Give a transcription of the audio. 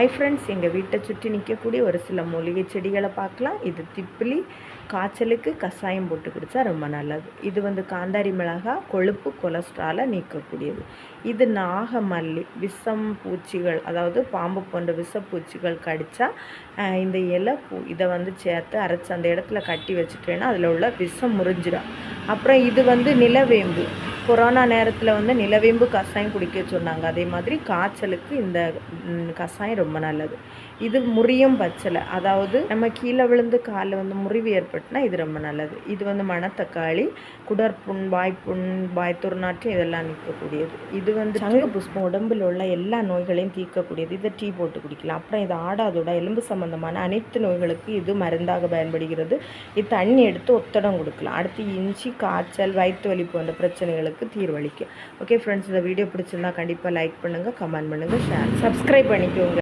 Hi friends எங்கள் வீட்டை சுற்றி நிற்கக்கூடிய ஒரு சில மூலிகை செடிகளை பார்க்கலாம். இது திப்பிலி காய்ச்சலுக்கு கஷாயம் போட்டு குடித்தா ரொம்ப நல்லது. இது வந்து காந்தாரி மிளகாய் கொழுப்பு கொலஸ்ட்ராலை நீக்கக்கூடியது. இது நாகமல்லி விஷம் பூச்சிகள் அதாவது பாம்பு போன்ற விஷப்பூச்சிகள் கடித்தா இந்த இலை பூ இதை வந்து சேர்த்து அரைச்சி அந்த இடத்துல கட்டி வச்சுட்டேன்னா அதில் உள்ள விஷம் முறிஞ்சிடும். அப்புறம் இது வந்து நிலவேம்பு. கொரோனா நேரத்தில் வந்து நிலவேம்பு கஷாயம் குடிக்க சொன்னாங்க. அதே மாதிரி காய்ச்சலுக்கு இந்த கஷாயம் ரொம்ப நல்லது. இது முறியும் பச்சலை அதாவது நம்ம கீழே விழுந்து காலில் வந்து முறிவு ஏற்பட்டுனா இது ரொம்ப நல்லது. இது வந்து மணத்தக்காளி குடற்புண் வாய்ப்புண் வாய் இதெல்லாம் நிற்கக்கூடியது. இது வந்து சங்கு புஷ்பம் உடம்பில் உள்ள எல்லா நோய்களையும் தீர்க்கக்கூடியது. இதை டீ போட்டு குடிக்கலாம். அப்புறம் இது ஆடாதோட எலும்பு சம்பந்தமான அனைத்து நோய்களுக்கு இது மருந்தாக பயன்படுகிறது. இது தண்ணி எடுத்து ஒத்தடம் கொடுக்கலாம். அடுத்து இஞ்சி காய்ச்சல் வயிற்று வலி போன்ற பிரச்சனைகளுக்கு தீர்வளிக்கும். ஓகே ஃப்ரெண்ட்ஸ் இந்த வீடியோ பிடிச்சிருந்தா கண்டிப்பாக லைக் பண்ணுங்கள் கமெண்ட் பண்ணுங்கள் ஷேர் சப்ஸ்கிரைப் பண்ணிக்கோங்க.